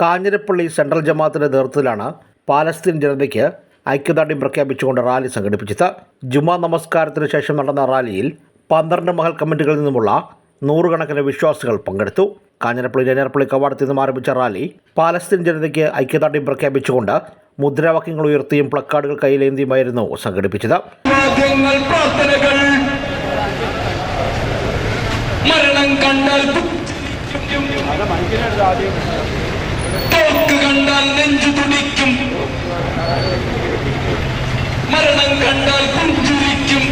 Kanjirappally central ജമാഅത്തിന്റെ നേതൃത്വത്തിലാണ് Palestine ജനതയ്ക്ക് ഐക്യദാർഢ്യം പ്രഖ്യാപിച്ചുകൊണ്ട് റാലി സംഘടിപ്പിച്ചത്. ജുമാ നമസ്കാരത്തിന് ശേഷം നടന്ന റാലിയിൽ പന്ത്രണ്ട് മഹൽ കമ്മിറ്റികളിൽ നിന്നുമുള്ള നൂറുകണക്കിന് വിശ്വാസികൾ പങ്കെടുത്തു. കാഞ്ഞിരപ്പള്ളി ജനപ്പള്ളി കവാടത്തിൽ നിന്നും ആരംഭിച്ച റാലി പാലസ്തീൻ ജനതയ്ക്ക് ഐക്യദാർഢ്യം പ്രഖ്യാപിച്ചുകൊണ്ട് മുദ്രാവാക്യങ്ങൾ ഉയർത്തിയും പ്ലക്കാർഡുകൾ കയ്യിലേന്തിയുമായിരുന്നു സംഘടിപ്പിച്ചത്. മരണം കണ്ടാൽ തോക്ക് കണ്ടാൽ നെഞ്ചു തുടിക്കും. മരണം കണ്ടാൽ പുഞ്ചിരിക്കും.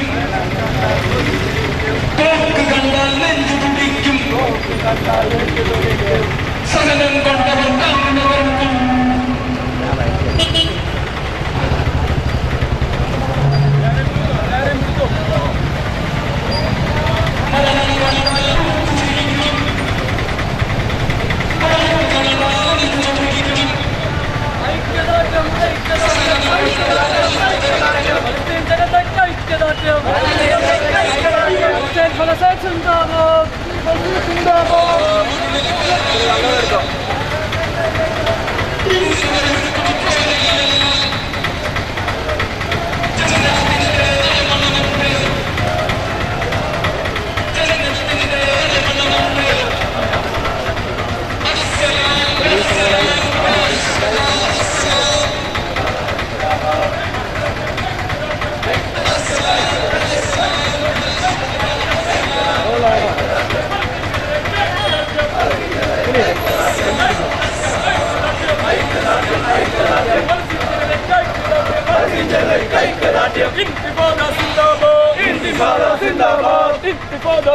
തോക്ക് കണ്ടാൽ നെഞ്ചു തുടിക്കും. സഹനം കൊണ്ടവർ Sen bana sen tüm damı, bana tüm damı.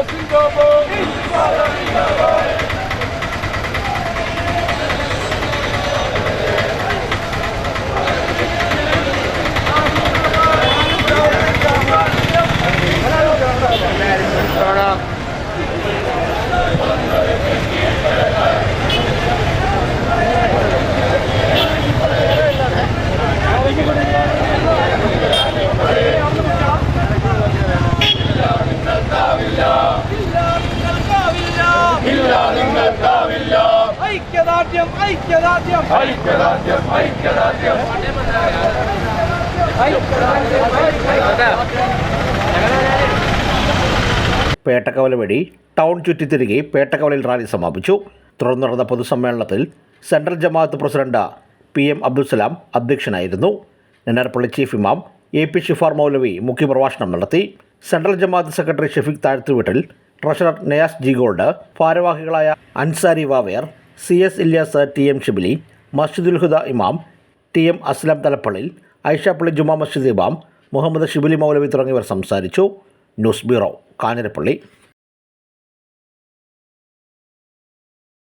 Singapore! ഐക്യദാർഢ്യം ഐക്യദാർഢ്യം. ഐക്യദാർഢ്യം ഐക്യദാർഢ്യം. പേട്ടക്കവല വഴി ടൗൺ ചുറ്റിത്തിരികെ പേട്ടക്കവലയിൽ റാലി സമാപിച്ചു. തുടർന്ന് നടന്ന പൊതുസമ്മേളനത്തിൽ സെൻട്രൽ ജമാഅത്ത് പ്രസിഡന്റ് പി എം അബ്ദുസലാം അധ്യക്ഷനായിരുന്നു. നെന്നാർപ്പള്ളി ചീഫ് ഇമാം എ പി ഷിഫാർ മൗലവി മുഖ്യപ്രഭാഷണം നടത്തി. സെൻട്രൽ ജമാഅത്ത് secretary Shefeeq Thazhathuveettil treasurer Nayas G gold ഭാരവാഹികളായ Ansari Vaver C S Ilyas T M Shibili മസ്ജിദുൽ ഹുദ ഇമാം ടി എം അസ്ലാം തലപ്പള്ളിൽ ഐഷാപ്പള്ളി ജുമാ മസ്ജിദ് ഇമാം മുഹമ്മദ് ഷിബിലി മൗലവി തുടങ്ങിയവർ സംസാരിച്ചു. News bureau Kanjirappally.